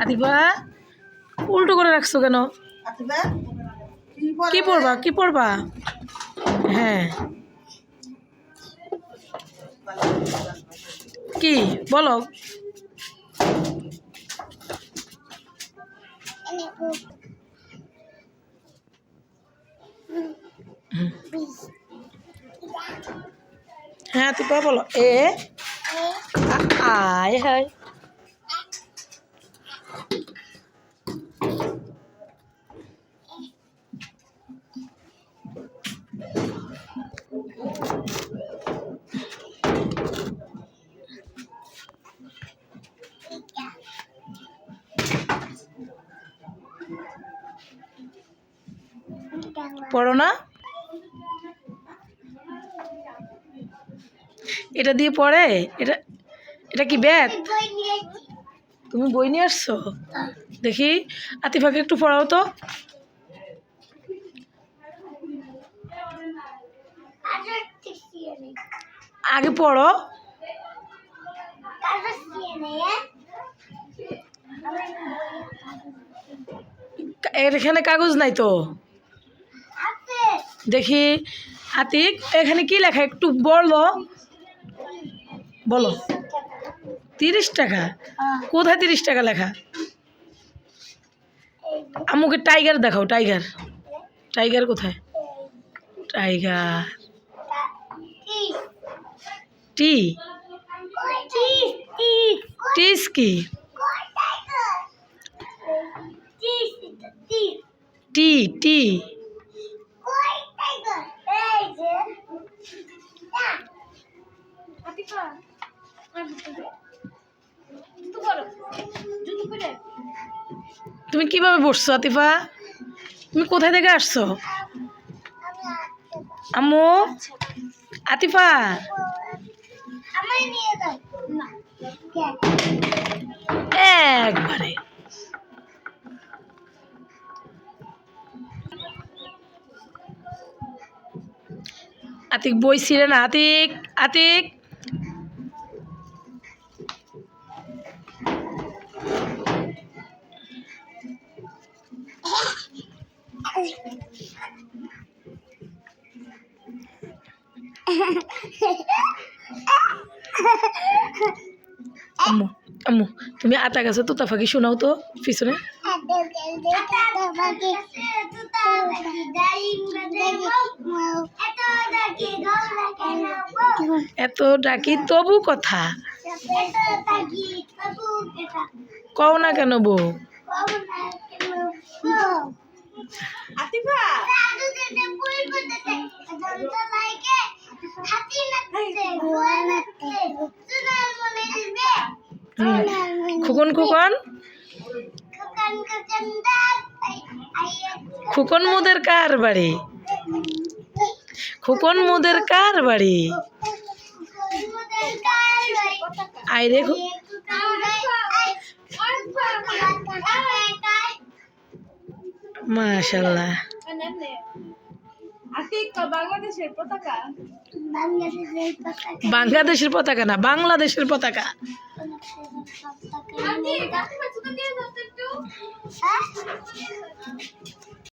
আদিবা উল্টো করে রাখছো কেন? কি পড়বা? কি পড়বা? হ্যাঁ। কি? বলো। হ্যাঁ তুই বলো। এ আয় হায়। পড়ো না। এটা দিয়ে পড়ে? এটা এটা কি ব্যাগ তুমি বই নিয়ে আসছো? দেখি। আতিফাকে একটু পড়াও তো। আগে পড়ো। এখানে কাগজ নাই তো? দেখি আতিক এখানে কি লেখা? একটু বলো। বলো। তিরিশ টাকা? কোথায় তিরিশ টাকা লেখা? আমাকে টাইগার দেখাও টাইগার। টাইগার কোথায়? টাইগার। টি। টিস কি টি টি। তুমি কীভাবে বসছো, আতিফা? তুমি কোথায় থেকে আসছো? আম্মু? আতিফা? একবারে। আতিক বই ছিঁড়ে না, আতিক আতিক। আম্মু আম্মু, তুমি আতা গাছে তোতা ফাঁকি শোনাও তো পিছনে। এত ডাকি তবু কথা। কও না কেন বউ? হুম। খুকন খুকন? খুকন মুদের কার বাড়ি? খুকন মুদের কার বাড়ি? আই রে খু- মাশাল্লাহ। বাংলাদেশের পতাকা না, বাংলাদেশের পতাকা। Aunty, that's my super dear daughter too.